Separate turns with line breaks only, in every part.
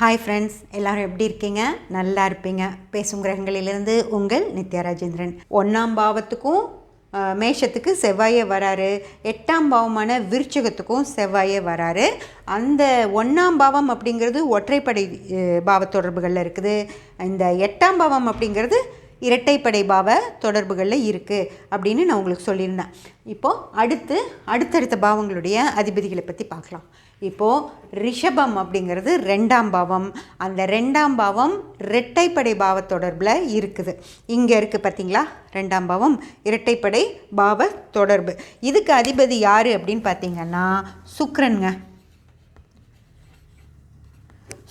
Hi friends எல்லாரும் எப்படி இருக்கீங்க? நல்லா இருப்பீங்க. பேசும் கிரகங்களிலிருந்து உங்கள் நித்யா ராஜேந்திரன். ஒன்றாம் பாவத்துக்கும் மேஷத்துக்கு செவ்வாயே வராரு. எட்டாம் பாவமான விருச்சகத்துக்கும் செவ்வாயே வராரு. அந்த ஒன்றாம் பாவம் அப்படிங்கிறது ஒற்றைப்படை பாவ தொடர்புகளில் இருக்குது. இந்த எட்டாம் பாவம் அப்படிங்கிறது இரட்டைப்படை பாவ தொடர்புகளில் இருக்குது அப்படின்னு நான் உங்களுக்கு சொல்லியிருந்தேன். இப்போது அடுத்து அடுத்தடுத்த பாவங்களுடைய அதிபதிகளை பற்றி பார்க்கலாம். இப்போது ரிஷபம் அப்படிங்கிறது ரெண்டாம் பாவம். அந்த ரெண்டாம் பாவம் இரட்டைப்படை பாவ தொடர்பில் இருக்குது. இங்கே இருக்குது பார்த்தீங்களா ரெண்டாம் பாவம் இரட்டைப்படை பாவ தொடர்பு. இதுக்கு அதிபதி யார் அப்படின்னு பார்த்தீங்கன்னா சுக்ரனுங்க.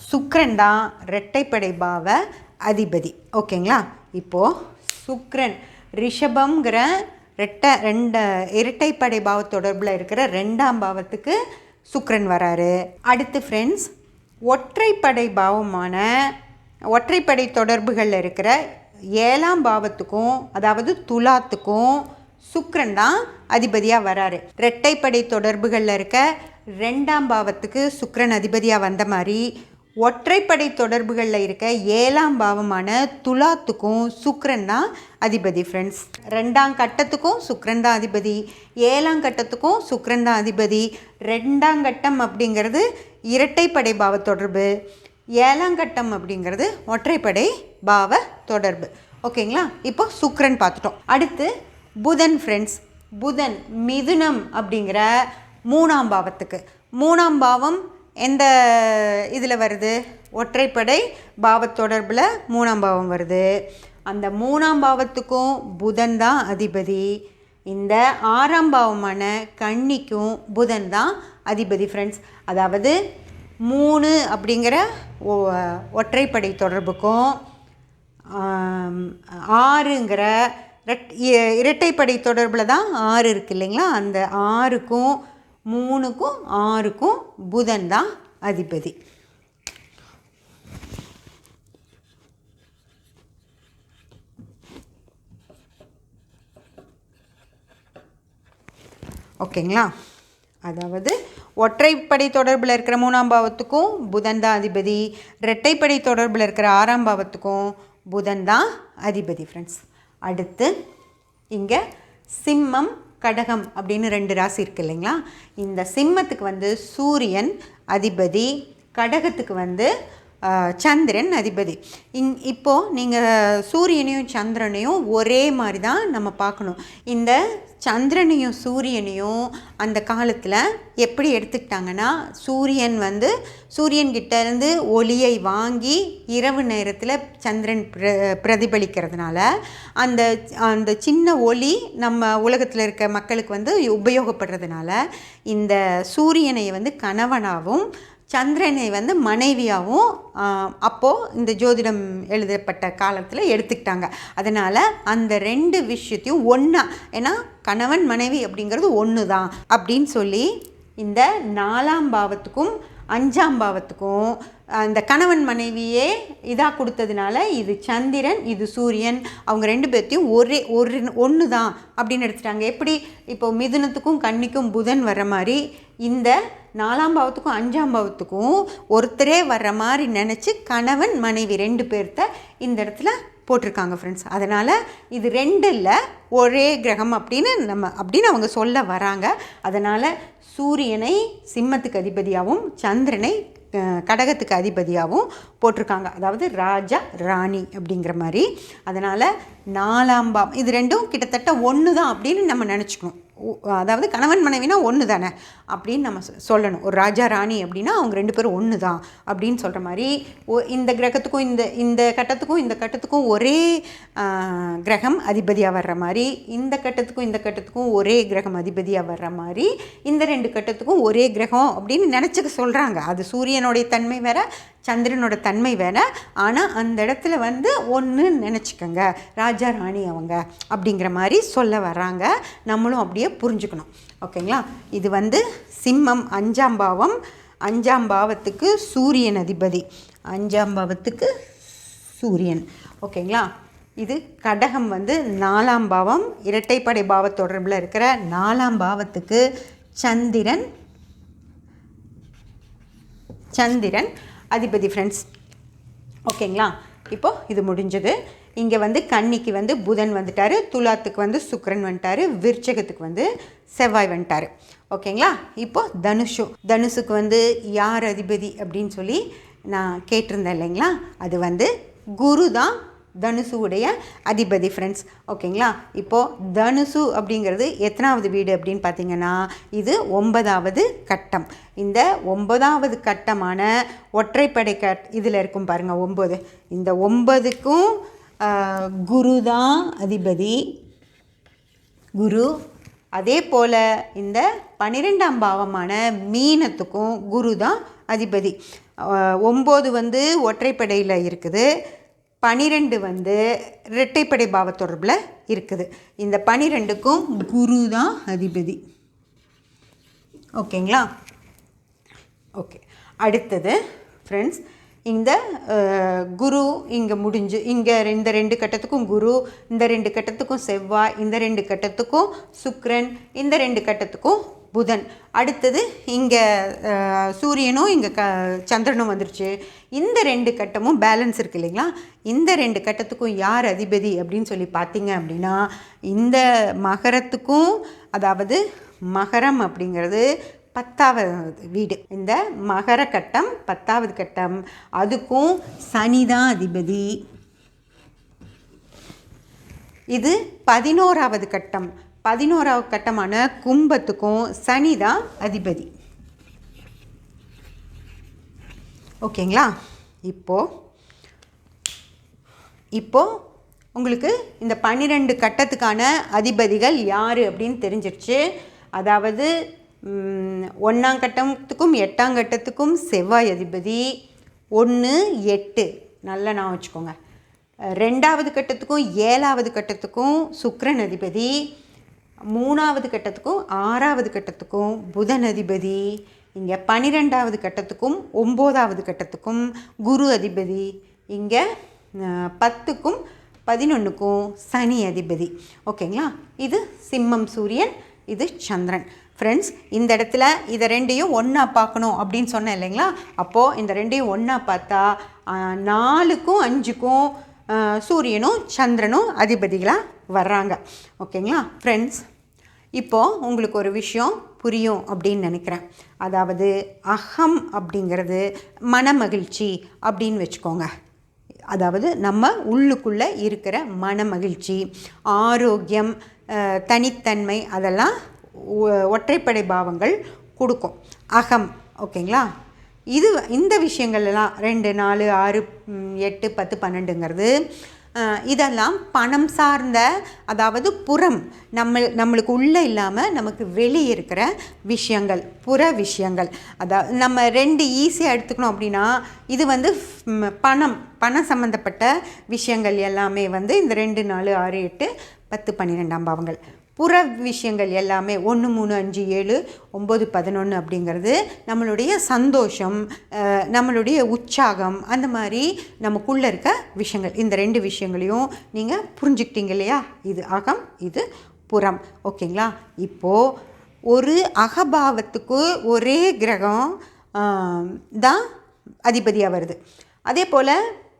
சுக்ரன் தான் இரட்டைப்படை பாவ அதிபதி. ஓகேங்களா? இப்போது சுக்ரன் ரிஷபம்ங்கிற ரெட்டை ரெண்டு இரட்டைப்படை பாவ தொடர்பில் இருக்கிற ரெண்டாம் பாவத்துக்கு சுக்ரன் வராரு. அடுத்து ஃப்ரெண்ட்ஸ் ஒற்றைப்படை பாவமான ஒற்றைப்படை தொடர்புகளில் இருக்கிற ஏழாம் பாவத்துக்கும் அதாவது துலாத்துக்கும் சுக்ரன் தான் அதிபதியாக வராரு. ரெட்டைப்படை தொடர்புகளில் இருக்க ரெண்டாம் பாவத்துக்கு சுக்ரன் அதிபதியாக வந்த மாதிரி ஒற்றைப்படை தொடர்புகளில் இருக்க ஏழாம் பாவமான துலாத்துக்கும் சுக்ரன் தான் அதிபதி ஃப்ரெண்ட்ஸ் ரெண்டாம் கட்டத்துக்கும் சுக்ரன் தான் அதிபதி. ஏழாம் கட்டத்துக்கும் சுக்ரன் தான் அதிபதி. ரெண்டாம் கட்டம் அப்படிங்கிறது இரட்டைப்படை பாவ தொடர்பு. ஏழாம் கட்டம் அப்படிங்கிறது ஒற்றைப்படை பாவ தொடர்பு. ஓகேங்களா? இப்போ சுக்ரன் பார்த்துட்டோம். அடுத்து புதன் ஃப்ரெண்ட்ஸ் புதன் மிதுனம் அப்படிங்கிற மூணாம் பாவத்துக்கு. மூணாம் பாவம் எந்த இதில் வருது? ஒற்றைப்படை பாவத்தொடர்பில் மூணாம் பாவம் வருது. அந்த மூணாம் பாவத்துக்கும் புதன் தான் அதிபதி. இந்த ஆறாம் பாவமான கன்னிக்கும் புதன் தான் அதிபதி ஃப்ரெண்ட்ஸ் அதாவது மூணு அப்படிங்கிற ஒ- ஒற்றைப்படை தொடர்புக்கும் ஆறுங்கிற ரெட் இ- இரட்டைப்படை தொடர்பில் தான் ஆறு இருக்கு இல்லைங்களா? அந்த ஆறுக்கும் மூணுக்கும் ஆறுக்கும் புதன் தான் அதிபதி. ஓகேங்களா? அதாவது ஒற்றைப்படை தொடர்பில் இருக்கிற மூணாம் பாவத்துக்கும் புதன் தான் அதிபதி. இரட்டைப்படை தொடர்பில் இருக்கிற ஆறாம் பாவத்துக்கும் புதன் தான் அதிபதி ஃப்ரெண்ட்ஸ் அடுத்து இங்கே சிம்மம் கடகம் அப்படின்னு ரெண்டு ராசி இருக்கு இல்லைங்களா? இந்த சிம்மத்துக்கு வந்து சூரியன் அதிபதி கடகத்துக்கு வந்து சந்திரன் அதிபதி. இங் இப்போது நீங்கள் சூரியனையும் சந்திரனையும் ஒரே மாதிரி தான் நம்ம பார்க்கணும். இந்த சந்திரனையும் சூரியனையும் அந்த காலத்தில் எப்படி எடுத்துக்கிட்டாங்கன்னா சூரியன் வந்து சூரியன்கிட்டேருந்து ஒளியை வாங்கி இரவு நேரத்தில் சந்திரன் பிர பிரதிபலிக்கிறதுனால அந்த அந்த சின்ன ஒளி நம்ம உலகத்தில் இருக்க மக்களுக்கு வந்து உபயோகப்படுறதுனால இந்த சூரியனை வந்து கணவனாகவும் சந்திரனை வந்து மனைவியாகவும் அப்போது இந்த ஜோதிடம் எழுதப்பட்ட காலத்தில் எடுத்துக்கிட்டாங்க. அதனால் அந்த ரெண்டு விஷயத்தையும் ஒன்றா ஏன்னா கணவன் மனைவி அப்படிங்கிறது ஒன்று தான் அப்படின்னு சொல்லி இந்த நாலாம் பாவத்துக்கும் அஞ்சாம் பாவத்துக்கும் அந்த கணவன் மனைவியே இதாக கொடுத்ததுனால இது சந்திரன் இது சூரியன் அவங்க ரெண்டு பேர்த்தையும் ஒரே ஒரு ஒன்று தான் அப்படின்னு எடுத்துட்டாங்க. எப்படி? இப்போ மிதுனத்துக்கும் கன்னிக்கும் புதன் வர மாதிரி இந்த நாலாம் பாவத்துக்கும் அஞ்சாம் பாவத்துக்கும் ஒருத்தரே வர்ற மாதிரி நினச்சி கணவன் மனைவி ரெண்டு பேர்த்த இந்த இடத்துல போட்டிருக்காங்க ஃப்ரெண்ட்ஸ் அதனால் இது ரெண்டு இல்லை ஒரே கிரகம் அப்படின்னு நம்ம அப்படின்னு அவங்க சொல்ல வராங்க. அதனால் சூரியனை சிம்மத்துக்கு அதிபதியாகவும் சந்திரனை கடகத்துக்கு அதிபதியாகவும் போட்டிருக்காங்க. அதாவது ராஜா ராணி அப்படிங்கிற மாதிரி. அதனால் நாலாம் பாவம். இது ரெண்டும் கிட்டத்தட்ட ஒன்று தான் அப்படின்னு நம்ம நினச்சிக்கணும். அதாவது கணவன் மனைவினா ஒன்று தானே அப்படின்னு நம்ம சொ- சொல்லணும். ஒரு ராஜா ராணி அப்படின்னா அவங்க ரெண்டு பேரும் ஒன்று தான் அப்படின்னு சொல்கிற மாதிரி ஒ- இந்த கிரகத்துக்கும் இந்த இந்த கட்டத்துக்கும் இந்த கட்டத்துக்கும் ஒரே கிரகம் அதிபதியாக வர்ற மாதிரி இந்த கட்டத்துக்கும் இந்த கட்டத்துக்கும் ஒரே கிரகம் அதிபதியாக வர்ற மாதிரி இந்த ரெண்டு கட்டத்துக்கும் ஒரே கிரகம் அப்படின்னு நினச்சிக்க சொல்கிறாங்க அது சூரியனுடைய தன்மை வேற சந்திரனோட தன்மை வேற. ஆனால் அந்த இடத்துல வந்து ஒன்று நினச்சிக்கோங்க ராஜா ராணி அவங்க அப்படிங்கிற மாதிரி சொல்ல வர்றாங்க. நம்மளும் அப்படியே புரிஞ்சுக்கணும். ஓகேங்களா? இது வந்து சிம்மம் அஞ்சாம் பாவம். அஞ்சாம் பாவத்துக்கு சூரியன் அதிபதி. அஞ்சாம் பாவத்துக்கு சூரியன். ஓகேங்களா? இது கடகம் வந்து நாலாம் பாவம். இரட்டைப்படை பாவ தொடர்பில் இருக்கிற நாலாம் பாவத்துக்கு சந்திரன் சந்திரன் அதிபதி ஃப்ரெண்ட்ஸ் ஓகேங்களா? இப்போ இது முடிஞ்சது. இங்கே வந்து கன்னிக்கு வந்து புதன் வந்துட்டார். துலாத்துக்கு வந்து சுக்கரன் வந்துட்டார். விருச்சகத்துக்கு வந்து செவ்வாய் வந்துட்டார். ஓகேங்களா? இப்போது தனுஷு. தனுஷுக்கு வந்து யார் அதிபதி அப்படின்னு சொல்லி நான் கேட்டிருந்தேன் இல்லைங்களா? அது வந்து குரு தான் தனுசுவுடைய அதிபதி ஃப்ரெண்ட்ஸ் ஓகேங்களா? இப்போது தனுசு அப்படிங்கிறது எத்தனாவது வீடு அப்படின்னு பார்த்தீங்கன்னா இது ஒன்பதாவது கட்டம். இந்த ஒன்பதாவது கட்டமான ஒற்றைப்படை கட் இதில் இருக்கும் பாருங்கள் ஒம்பது இந்த ஒன்பதுக்கும் குரு தான் அதிபதி. குரு. அதே போல் இந்த பன்னிரெண்டாம் பாவமான மீனத்துக்கும் குரு தான் அதிபதி. ஒம்பது வந்து ஒற்றைப்படையில் இருக்குது. பனிரெண்டு வந்து இரட்டைப்படை பாவ தொடர்பில் இருக்குது. இந்த பனிரெண்டுக்கும் குரு தான் அதிபதி. ஓகேங்களா? ஓகே. அடுத்தது ஃப்ரெண்ட்ஸ் இந்த குரு இங்கே முடிஞ்சு இங்கே இந்த ரெண்டு கட்டத்துக்கும் குரு இந்த ரெண்டு கட்டத்துக்கும் செவ்வாய் இந்த ரெண்டு கட்டத்துக்கும் சுக்ரன் இந்த ரெண்டு கட்டத்துக்கும் புதன். அடுத்தது இங்கே சூரியனும் இங்கே க சந்திரனும் வந்துருச்சு. இந்த ரெண்டு கட்டமும் பேலன்ஸ் இருக்கு இல்லைங்களா? இந்த ரெண்டு கட்டத்துக்கும் யார் அதிபதி அப்படின்னு சொல்லி பார்த்தீங்க அப்படின்னா இந்த மகரத்துக்கும் அதாவது மகரம் அப்படிங்கிறது பத்தாவது வீடு. இந்த மகர கட்டம் பத்தாவது கட்டம். அதுக்கும் சனி தான் அதிபதி. இது பதினோராவது கட்டம். பதினோராவது கட்டமான கும்பத்துக்கும் சனி தான் அதிபதி. ஓகேங்களா? இப்போது இப்போ உங்களுக்கு இந்த பன்னிரெண்டு கட்டத்துக்கான அதிபதிகள் யார் அப்படின்னு தெரிஞ்சிருச்சு. அதாவது ஒன்றாம் கட்டத்துக்கும் எட்டாம் கட்டத்துக்கும் செவ்வாய் அதிபதி. ஒன்று எட்டு. நல்லா நான் வச்சுக்கோங்க. ரெண்டாவது கட்டத்துக்கும் ஏழாவது கட்டத்துக்கும் சுக்ரன் அதிபதி. மூணாவது கட்டத்துக்கும் ஆறாவது கட்டத்துக்கும் புதன் அதிபதி இங்கே பன்னிரெண்டாவது கட்டத்துக்கும் ஒம்போதாவது கட்டத்துக்கும் குரு அதிபதி இங்கே பத்துக்கும் பதினொன்றுக்கும் சனி அதிபதி. ஓகேங்களா? இது சிம்மம் சூரியன் இது சந்திரன். ஃப்ரெண்ட்ஸ் இந்த இடத்துல இதை ரெண்டையும் ஒன்றா பார்க்கணும் அப்படின்னு சொன்னேன் இல்லைங்களா? அப்போது இந்த ரெண்டையும் ஒன்றா பார்த்தா நாலுக்கும் அஞ்சுக்கும் சூரியனும் சந்திரனும் அதிபதிகளாக வர்றாங்க. ஓகேங்களா? ஃப்ரெண்ட்ஸ் இப்போது உங்களுக்கு ஒரு விஷயம் புரியும் அப்படின்னு நினைக்கிறேன். அதாவது அகம் அப்படிங்கிறது மனமகிழ்ச்சி அப்படின்னு வச்சுக்கோங்க. அதாவது நம்ம உள்ளுக்குள்ளே இருக்கிற மனமகிழ்ச்சி ஆரோக்கியம் தனித்தன்மை அதெல்லாம் ஒ- ஒற்றைப்படை பாவங்கள் கொடுக்கும். அகம் ஓகேங்களா? இது இந்த விஷயங்கள் எல்லாம் ரெண்டு நாலு ஆறு எட்டு பத்து பன்னெண்டுங்கிறது இதெல்லாம் பணம் சார்ந்த அதாவது புறம் நம்ம நம்மளுக்கு உள்ளே இல்லாமல் நமக்கு வெளியே இருக்கிற விஷயங்கள் புற விஷயங்கள். அதாவது நம்ம ரெண்டு ஈஸியாக எடுத்துக்கணும் அப்படின்னா இது வந்து பணம் பணம் சம்மந்தப்பட்ட விஷயங்கள் எல்லாமே வந்து இந்த ரெண்டு நாலு ஆறு எட்டு பத்து பன்னிரெண்டாம் பாவங்கள். புற விஷயங்கள் எல்லாமே ஒன்று மூணு அஞ்சு ஏழு ஒம்பது பதினொன்று அப்படிங்கிறது நம்மளுடைய சந்தோஷம் நம்மளுடைய உற்சாகம் அந்த மாதிரி நமக்குள்ளே இருக்க விஷயங்கள். இந்த ரெண்டு விஷயங்களையும் நீங்கள் புரிஞ்சுக்கிட்டீங்க இல்லையா? இது அகம் இது புறம். ஓகேங்களா? இப்போது ஒரு அகபாவத்துக்கு ஒரே கிரகம் தான் அதிபதியாக வருது. அதே போல்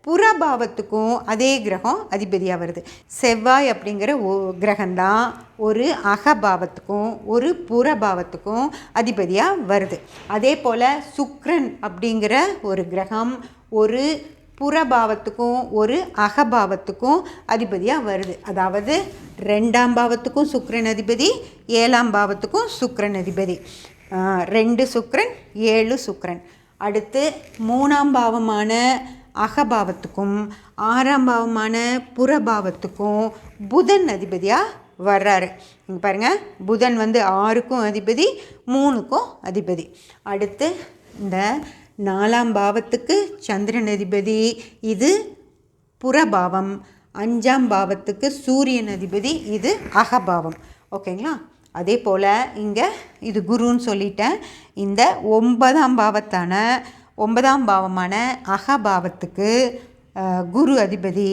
புறபாவத்துக்கும் அதே கிரகம் அதிபதியாக வருது. செவ்வாய் அப்படிங்கிற ஓ கிரகம்தான் ஒரு அகபாவத்துக்கும் ஒரு புறபாவத்துக்கும் அதிபதியாக வருது. அதே போல் சுக்ரன் அப்படிங்கிற ஒரு கிரகம் ஒரு புறபாவத்துக்கும் ஒரு அகபாவத்துக்கும் அதிபதியாக வருது. அதாவது ரெண்டாம் பாவத்துக்கும் சுக்ரன் அதிபதி ஏழாம் பாவத்துக்கும் சுக்ரன் அதிபதி. ரெண்டு சுக்ரன் ஏழு சுக்ரன். அடுத்து மூணாம் பாவமான அகபாவத்துக்கும் ஆறாம் பாவமான புறபாவத்துக்கும் புதன் அதிபதியாக வர்றாரு. இங்கே பாருங்கள் புதன் வந்து ஆறுக்கும் அதிபதி மூணுக்கும் அதிபதி. அடுத்து இந்த நாலாம் பாவத்துக்கு சந்திரன் அதிபதி இது புறபாவம். அஞ்சாம் பாவத்துக்கு சூரியன் அதிபதி இது அகபாவம். ஓகேங்களா? அதே போல் இங்கே இது குருன்னு சொல்லிட்டேன். இந்த ஒன்பதாம் பாவத்தான ஒன்பதாம் பாவமான அகபாவத்துக்கு குரு அதிபதி.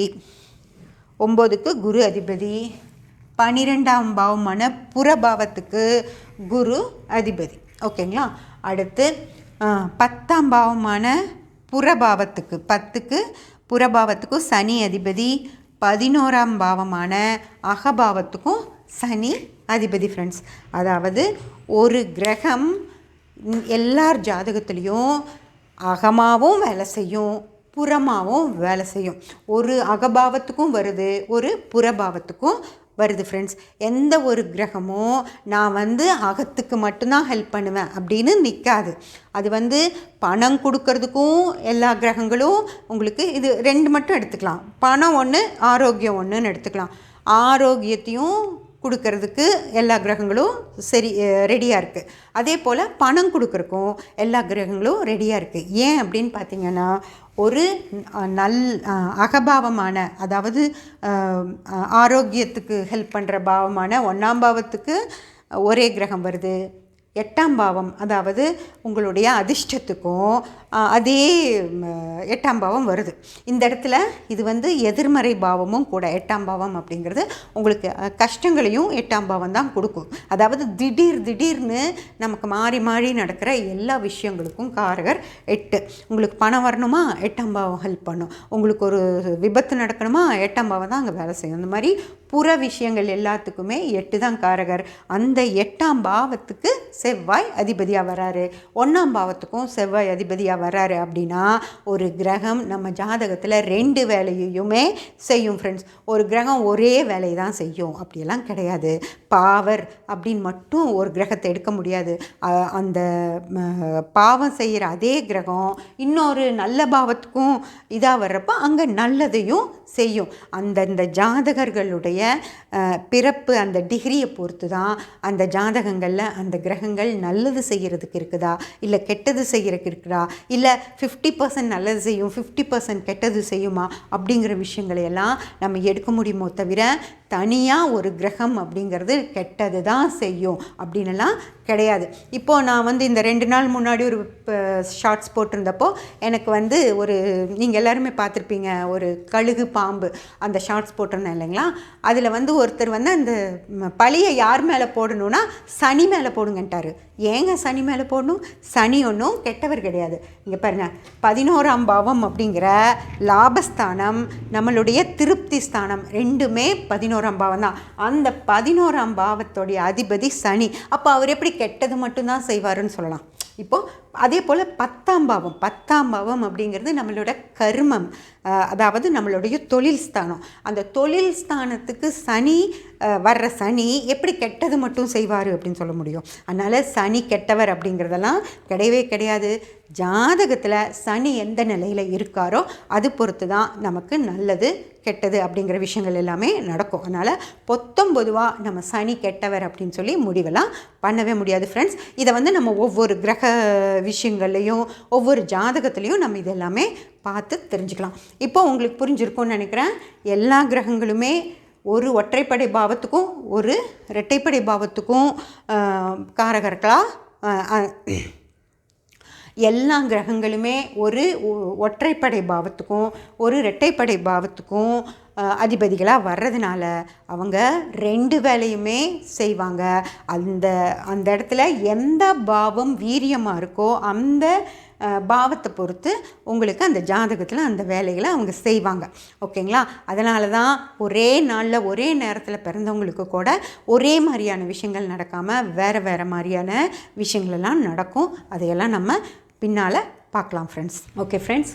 ஒம்போதுக்கு குரு அதிபதி. பனிரெண்டாம் பாவமான புறபாவத்துக்கு குரு அதிபதி. ஓகேங்களா? அடுத்து பத்தாம் பாவமான புறபாவத்துக்கு பத்துக்கு புறபாவத்துக்கும் சனி அதிபதி. பதினோராம் பாவமான அகபாவத்துக்கும் சனி அதிபதி ஃப்ரெண்ட்ஸ் அதாவது ஒரு கிரகம் எல்லார் ஜாதகத்துலேயும் அகமாகவும் வேலை செய்யும் புறமாகவும் வேலை செய்யும். ஒரு அகபாவத்துக்கும் வருது ஒரு புறபாவத்துக்கும் வருது ஃப்ரெண்ட்ஸ் எந்த ஒரு கிரகமும் நான் வந்து அகத்துக்கு மட்டும்தான் ஹெல்ப் பண்ணுவேன் அப்படின்னு நிற்காது அது வந்து பணம் கொடுக்கறதுக்கும் எல்லா கிரகங்களும் உங்களுக்கு இது ரெண்டு மட்டும் எடுத்துக்கலாம். பணம் ஒன்று ஆரோக்கியம் ஒன்றுன்னு எடுத்துக்கலாம். ஆரோக்கியத்தையும் கொடுக்கறதுக்கு எல்லா கிரகங்களும் சரி ரெடியாக இருக்குது அதே போல் பணம் கொடுக்குறக்கும் எல்லா கிரகங்களும் ரெடியாக இருக்குது ஏன் அப்படின்னு பார்த்தீங்கன்னா ஒரு நல் அகபாவமான அதாவது ஆரோக்கியத்துக்கு ஹெல்ப் பண்ணுற பாவமான ஒன்றாம் பாவத்துக்கு ஒரே கிரகம் வருது. எட்டாம் பாவம் அதாவது உங்களுடைய அதிர்ஷ்டத்துக்கும் அதே எட்டாம் பாவம் வருது. இந்த இடத்துல இது வந்து எதிர்மறை பாவமும் கூட எட்டாம் பாவம் அப்படிங்கிறது உங்களுக்கு கஷ்டங்களையும் எட்டாம் பாவம் தான் கொடுக்கும். அதாவது திடீர் திடீர்னு நமக்கு மாறி மாறி நடக்கிற எல்லா விஷயங்களுக்கும் காரகர் எட்டு. உங்களுக்கு பணம் வரணுமா? எட்டாம் பாவம் ஹெல்ப் பண்ணும். உங்களுக்கு ஒரு விபத்து நடக்கணுமா? எட்டாம் பாவம் தான் அங்கே வேலை செய்யும். அந்த மாதிரி புற விஷயங்கள் எல்லாத்துக்குமே எட்டு தான் காரகர். அந்த எட்டாம் பாவத்துக்கு செவ்வாய் அதிபதியாக வராரு. ஒன்றாம் பாவத்துக்கும் செவ்வாய் அதிபதியாக வராரு அப்படின்னா ஒரு கிரகம் நம்ம ஜாதகத்தில் ரெண்டு வேலையுமே செய்யும் ஃப்ரெண்ட்ஸ் ஒரு கிரகம் ஒரே வேலையை தான் செய்யும். அப்படியெல்லாம் கிடையாது. பாவர் அப்படின்னு மட்டும் ஒரு கிரகத்தை எடுக்க முடியாது. அந்த பாவம் செய்கிற அதே கிரகம் இன்னொரு நல்ல பாவத்துக்கும் இதாக வர்றப்போ அங்கே நல்லதையும் செய்யும். அந்தந்த ஜாதகர்களுடைய பிறப்பு அந்த டிகிரியை பொறுத்து தான் அந்த ஜாதகங்களில் அந்த கிரகங்கள் நல்லது செய்கிறதுக்கு இருக்குதா? இல்லை கெட்டது செய்கிறதுக்கு இருக்குதா? இல்லை ஃபிஃப்டி பர்சன்ட் நல்லது செய்யும் ஃபிஃப்டி பர்சன்ட் கெட்டது செய்யுமா? அப்படிங்கிற விஷயங்களையெல்லாம் நம்ம எடுக்க முடியுமோ தவிர தனியாக ஒரு கிரகம் அப்படிங்கிறது கெட்டது தான் செய்யும் அப்படின்னுலாம் கிடையாது. இப்போது நான் வந்து இந்த ரெண்டு நாள் முன்னாடி ஒரு ஷார்ட்ஸ் போட்டிருந்தப்போ எனக்கு வந்து ஒரு நீங்கள் எல்லாருமே பார்த்துருப்பீங்க ஒரு கழுகு பாம்பு அந்த ஷார்ட்ஸ் போட்டிருந்தேன் இல்லைங்களா? அதில் வந்து ஒருத்தர் வந்து அந்த பழியை யார் மேலே போடணும்னா சனி மேலே போடுங்கன்ட்டார். ஏங்க சனி மேலே போடணும்? சனி ஒன்றும் கெட்டவர் கிடையாது. இங்கே பாருங்கள் பதினோராம் பாவம் அப்படிங்கிற லாபஸ்தானம் நம்மளுடைய திருப்தி ஸ்தானம் ரெண்டுமே பதினோராம் பாவம் தான். அந்த பதினோராம் பாவத்துடைய அதிபதி சனி. அப்போ அவர் எப்படி கெட்டது மட்டும்தான் செய்வாருன்னு சொல்லலாம். இப்போது அதே போல் பத்தாம் பாவம் பத்தாம் பாவம் அப்படிங்கிறது நம்மளோட கர்மம் அதாவது நம்மளுடைய தொழில் ஸ்தானம். அந்த தொழில் ஸ்தானத்துக்கு சனி வர்ற சனி எப்படி கெட்டது மட்டும் செய்வார் அப்படின்னு சொல்ல முடியும். அதனால் சனி கெட்டவர் அப்படிங்கிறதெல்லாம் கிடையவே கிடையாது. ஜாதகத்தில் சனி எந்த நிலையில் இருக்காரோ அது பொறுத்து தான் நமக்கு நல்லது கெட்டது அப்படிங்கிற விஷயங்கள் எல்லாமே நடக்கும். அதனால் பொத்தம் பொதுவாக நம்ம சனி கெட்டவர் அப்படின்னு சொல்லி முடிவெல்லாம் பண்ணவே முடியாது ஃப்ரெண்ட்ஸ் இதை வந்து நம்ம ஒவ்வொரு கிரக விஷயங்கள்லையும் ஒவ்வொரு ஜாதகத்துலேயும் நம்ம இதெல்லாமே பார்த்து தெரிஞ்சுக்கலாம். இப்போ உங்களுக்கு புரிஞ்சிருக்கும்னு நினைக்கிறேன். எல்லா கிரகங்களுமே ஒரு ஒற்றைப்படை பாவத்துக்கும் ஒரு இரட்டைப்படை பாவத்துக்கும் காரகர்களாக எல்லா கிரகங்களுமே ஒரு ஒற்றைப்படை பாவத்துக்கும் ஒரு இரட்டைப்படை பாவத்துக்கும் அதிபதிகளாக வர்றதுனால அவங்க ரெண்டு வேலையுமே செய்வாங்க. அந்த அந்த இடத்துல எந்த பாவம் வீரியமாக இருக்கோ அந்த பாவத்தை பொறுத்து உங்களுக்கு அந்த ஜாதகத்தில் அந்த வேலைகளை அவங்க செய்வாங்க. ஓகேங்களா? அதனால தான் ஒரே நாளில் ஒரே நேரத்தில் பிறந்தவங்களுக்கு கூட ஒரே மாதிரியான விஷயங்கள் நடக்காமல் வேறு வேறு மாதிரியான விஷயங்களெல்லாம் நடக்கும். அதையெல்லாம் நம்ம பின்னால் பார்க்கலாம் ஃப்ரெண்ட்ஸ் ஓகே ஃப்ரெண்ட்ஸ்